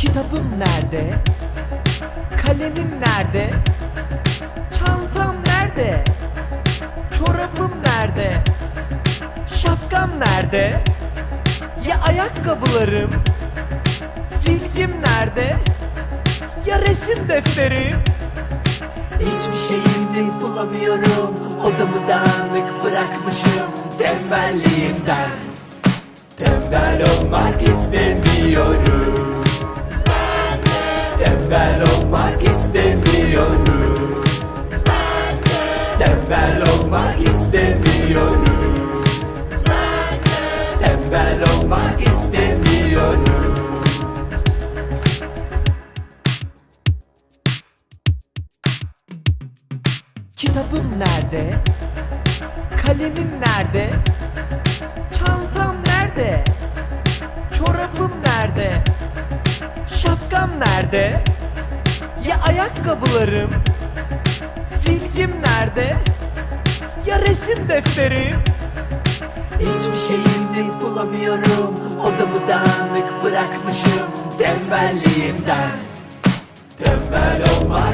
Kitabım nerede? Kalemim nerede? Çantam nerede? Çorabım nerede? Şapkam nerede? Ya ayakkabılarım? Silgim nerede? Ya resim defterim? Hiçbir şeyimi bulamıyorum Odamı dağınık bırakmışım Tembelliğimden Tembel olmak istemiyorum Kitabım nerede? Kalemim nerede? Çantam nerede? Çorabım nerede? Şapkam nerede? Ya ayakkabılarım? Silgim nerede? Ya resim defterim? Hiçbir şeyimi bulamıyorum Odamı dağınık bırakmışım Tembelliğimden Tembel olmak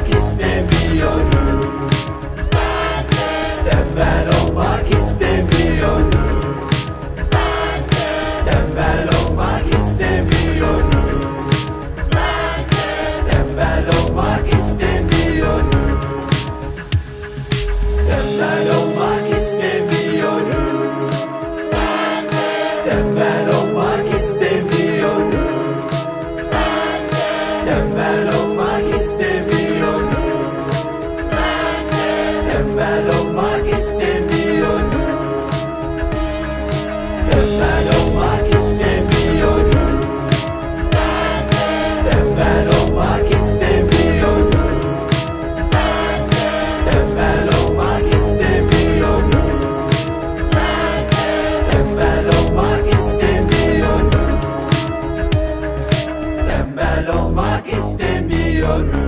Lord.